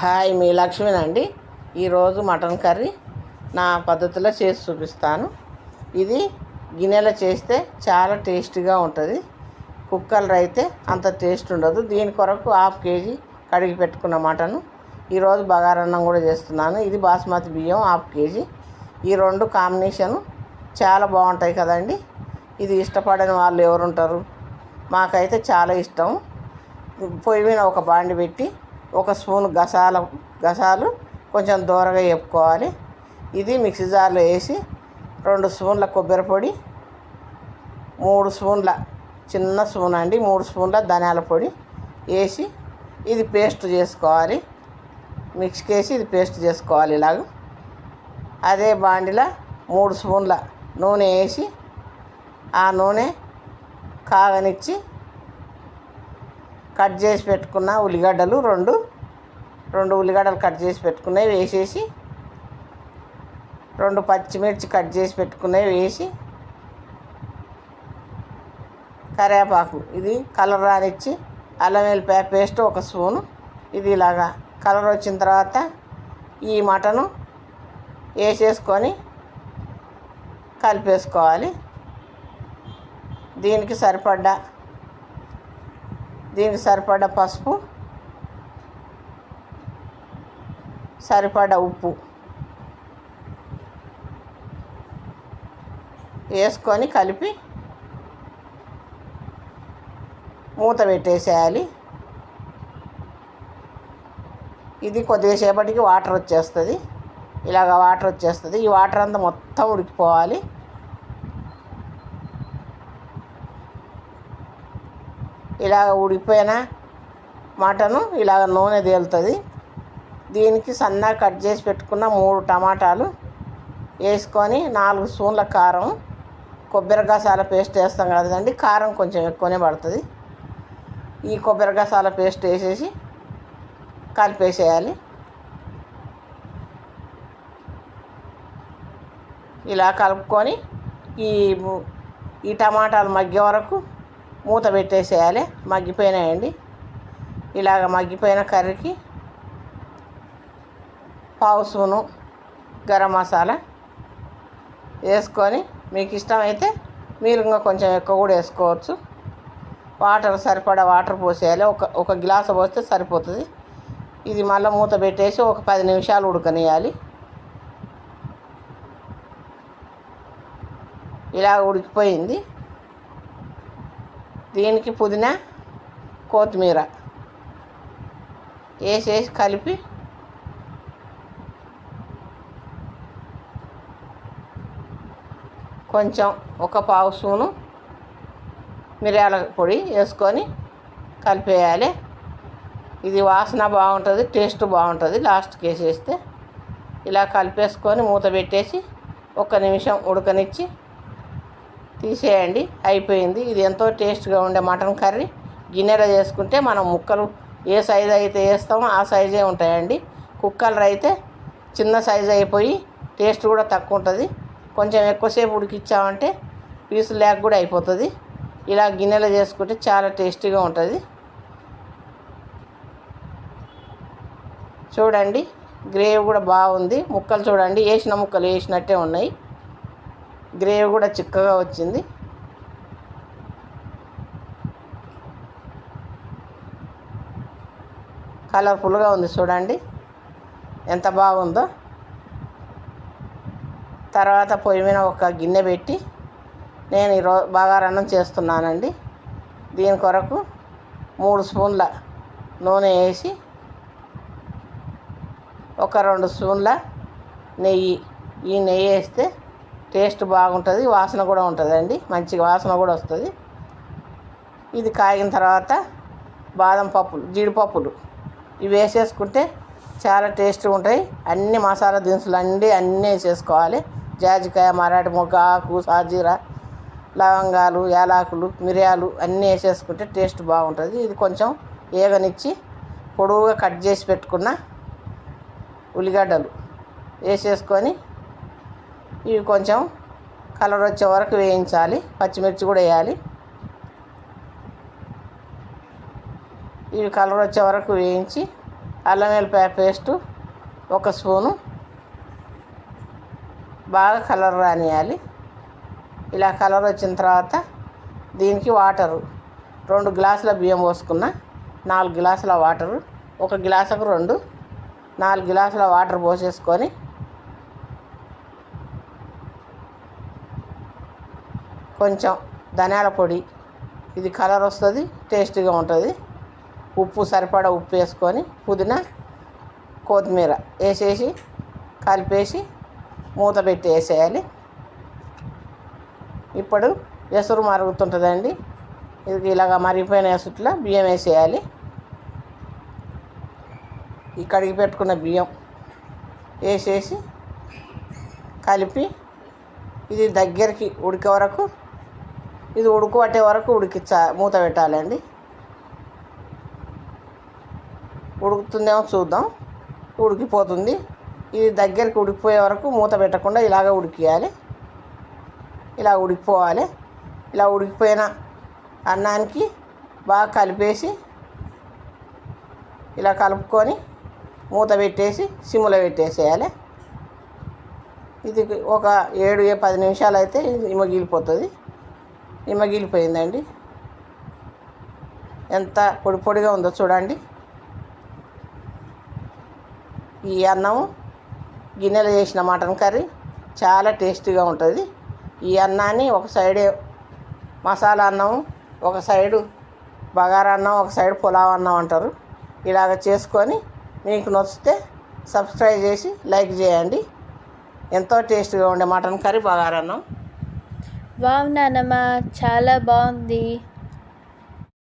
Hi మీ లక్ష్మినండి ఈరోజు mutton curry నా పద్ధతిలో చేసి చూపిస్తాను. ఇది గిన్నెలో చేస్తే చాలా టేస్టీగా ఉంటుంది. కుక్కర్లో అయితే అంత టేస్ట్ ఉండదు. దీని కొరకు హాఫ్ కేజీ కడిగి పెట్టుకున్న మటను. ఈరోజు బగారన్నం కూడా చేస్తున్నాను. ఇది బాస్మతి బియ్యం హాఫ్ కేజీ. ఈ రెండు కాంబినేషను చాలా బాగుంటాయి కదండి. ఇది ఇష్టపడని వాళ్ళు ఎవరు ఉంటారు మాకైతే చాలా ఇష్టం. పొయ్యి మీద ఒక బాండి పెట్టి ఒక స్పూన్ గసాల గసాలు కొంచెం దూరగా వేపుకోవాలి. ఇది మిక్సీ జార్లో వేసి రెండు స్పూన్ల కొబ్బరి పొడి మూడు స్పూన్ల చిన్న స్పూన్ అండి మూడు స్పూన్ల ధనియాల పొడి వేసి ఇది పేస్ట్ చేసుకోవాలి. మిక్స్కి వేసి ఇది పేస్ట్ చేసుకోవాలి ఇలాగ. అదే బాండిలో మూడు స్పూన్ల నూనె వేసి ఆ నూనె కాగనిచ్చి కట్ చేసి పెట్టుకున్న ఉల్లిగడ్డలు రెండు రెండు ఉల్లిగడ్డలు కట్ చేసి పెట్టుకున్నవి వేసేసి రెండు పచ్చిమిర్చి కట్ చేసి పెట్టుకున్నవి వేసి కరివేపాకు. ఇది కలర్ రానిచ్చి అల్లం వెల్లిపాయ పేస్ట్ ఒక స్పూను. ఇది ఇలాగా కలర్ వచ్చిన తర్వాత ఈ మటను వేసేసుకొని కలిపేసుకోవాలి. దీనికి సరిపడ్డ దీనికి సరిపడ పసుపు సరిపడ ఉప్పు వేసుకొని కలిపి మూత పెట్టేసేయాలి. ఇది కొద్దిసేపటికి వాటర్ వచ్చేస్తుంది. ఇలాగ వాటర్ వచ్చేస్తుంది. ఈ వాటర్ అంతా మొత్తం ఉడికిపోవాలి. ఇలాగ ఉడికిపోయిన మటను ఇలాగ నూనె తేలుతుంది. దీనికి సన్నగా కట్ చేసి పెట్టుకున్న మూడు టమాటాలు వేసుకొని నాలుగు స్పూన్ల కారం కొబ్బరి గసాల పేస్ట్ వేస్తాం కదండి కారం కొంచెం ఎక్కువనే పడుతుంది. ఈ కొబ్బరి గసాల పేస్ట్ వేసేసి కలిపేసేయాలి. ఇలా కలుపుకొని ఈ ఈ టమాటాలు మగ్గే వరకు మూత పెట్టేసేయాలి. మగ్గిపోయినాయండి. ఇలాగ మగ్గిపోయిన కర్రీకి పావు స్పూను గరం మసాలా వేసుకొని మీకు ఇష్టమైతే మీరు ఇంకా కొంచెం ఎక్కువ కూడా వేసుకోవచ్చు. వాటర్ సరిపడా వాటర్ పోసేయాలి. ఒక ఒక గ్లాసు పోస్తే సరిపోతుంది. ఇది మళ్ళీ మూత పెట్టేసి ఒక పది నిమిషాలు ఉడకనియాలి ఇలా ఉడికిపోయింది. దీనికి పుదీనా కొత్తిమీర వేసేసి కలిపి కొంచెం ఒక పావు స్పూను మిరియాల పొడి వేసుకొని కలిపేయాలి. ఇది వాసన బాగుంటుంది టేస్ట్ బాగుంటుంది. లాస్ట్కి వేసేస్తే ఇలా కలిపేసుకొని మూత పెట్టేసి ఒక నిమిషం ఉడకనిచ్చి తీసేయండి. అయిపోయింది. ఇది ఎంతో టేస్ట్గా ఉండే మటన్ కర్రీ. గిన్నెలో చేసుకుంటే మనం ముక్కలు ఏ సైజు అయితే వేస్తామో ఆ సైజే ఉంటాయండి. కుక్కర్లో అయితే చిన్న సైజు అయిపోయి టేస్ట్ కూడా తక్కువ ఉంటుంది. కొంచెం ఎక్కువసేపు ఉడికిచ్చామంటే పీసు లేక కూడా అయిపోతుంది. ఇలా గిన్నెలో చేసుకుంటే చాలా టేస్టీగా ఉంటుంది. చూడండి. గ్రేవీ కూడా బాగుంది. ముక్కలు చూడండి. వేసిన ముక్కలు వేసినట్టే ఉన్నాయి. గ్రేవీ కూడా చిక్కగా వచ్చింది. కలర్ఫుల్గా ఉంది చూడండి. ఎంత బాగుందో. తర్వాత పొయ్యి మీద ఒక గిన్నె పెట్టి నేను ఈరోజు బగారన్నం చేస్తున్నానండి. దీని కొరకు మూడు స్పూన్ల నూనె వేసి ఒక రెండు స్పూన్ల నెయ్యి. ఈ నెయ్యి వేస్తే టేస్ట్ బాగుంటుంది వాసన కూడా ఉంటుందండి. మంచిగా వాసన కూడా వస్తుంది. ఇది కాగిన తర్వాత బాదం పప్పులు జీడిపప్పులు ఇవి వేసేసుకుంటే చాలా టేస్ట్గా ఉంటాయి. అన్ని మసాలా దినుసులు అన్నీ అన్నీ వేసేసుకోవాలి. జాజికాయ మరాఠీ మొగ్గ ఆకు సాజీరా లవంగాలు యాలాకులు మిరియాలు అన్నీ వేసేసుకుంటే టేస్ట్ బాగుంటుంది. ఇది కొంచెం ఏగనిచ్చి పొడవుగా కట్ చేసి పెట్టుకున్న ఉల్లిగడ్డలు వేసేసుకొని ఇవి కొంచెం కలర్ వచ్చే వరకు వేయించాలి. పచ్చిమిర్చి కూడా వేయాలి. ఇవి కలర్ వచ్చే వరకు వేయించి అల్లం వెల్లిపాయ పేస్టు ఒక స్పూను బాగా కలర్ రానియాలి. ఇలా కలర్ వచ్చిన తర్వాత దీనికి వాటరు. రెండు గ్లాసుల బియ్యం పోసుకున్న నాలుగు గ్లాసుల వాటరు. ఒక గ్లాసుకు రెండు నాలుగు గ్లాసుల వాటర్ పోసేసుకొని కొంచెం ధనియాల పొడి. ఇది కలర్ వస్తుంది టేస్టీగా ఉంటుంది. ఉప్పు సరిపడా ఉప్పు వేసుకొని పుదీనా కొత్తిమీర వేసేసి కలిపేసి మూత పెట్టి వేసేయాలి. ఇప్పుడు ఎసురు మరుగుతుంటుందండి. ఇది ఇలాగ మరిగిపోయిన ఎసుట్లో బియ్యం వేసేయాలి. ఈ కడిగి పెట్టుకున్న బియ్యం వేసేసి కలిపి ఇది దగ్గరికి ఉడికే వరకు ఇది ఉడుకుపట్టే వరకు ఉడికిచ్చా మూత పెట్టాలండి. ఉడుకుతుందేమో చూద్దాం. ఉడికిపోతుంది. ఇది దగ్గరికి ఉడికిపోయే వరకు మూత పెట్టకుండా ఇలాగ ఉడికియాలి. ఇలా ఉడికిపోవాలి. ఇలా ఉడికిపోయిన అన్నానికి బాగా కలిపేసి ఇలా కలుపుకొని మూత పెట్టేసి సిమ్లో పెట్టేసేయాలి. ఇది ఒక ఏడు ఏ పది నిమిషాలు అయితే ఇమగిలిపోతుంది ఇమగిలిపోయిందండి ఎంత పొడి పొడిగా ఉందో చూడండి. ఈ అన్నం గిన్నెలో చేసిన మటన్ కర్రీ చాలా టేస్టీగా ఉంటుంది. ఈ అన్నాన్ని ఒక సైడే మసాలా అన్నం ఒక సైడు బగారా అన్నం ఒక సైడ్ పులావ్ అన్నం అంటారు. ఇలాగ చేసుకొని మీకు నచ్చితే సబ్స్క్రైబ్ చేసి లైక్ చేయండి. ఎంతో టేస్టీగా ఉండే మటన్ కర్రీ బగారా అన్నం. వావ్ నానమ్మ చాలా బాగుంది.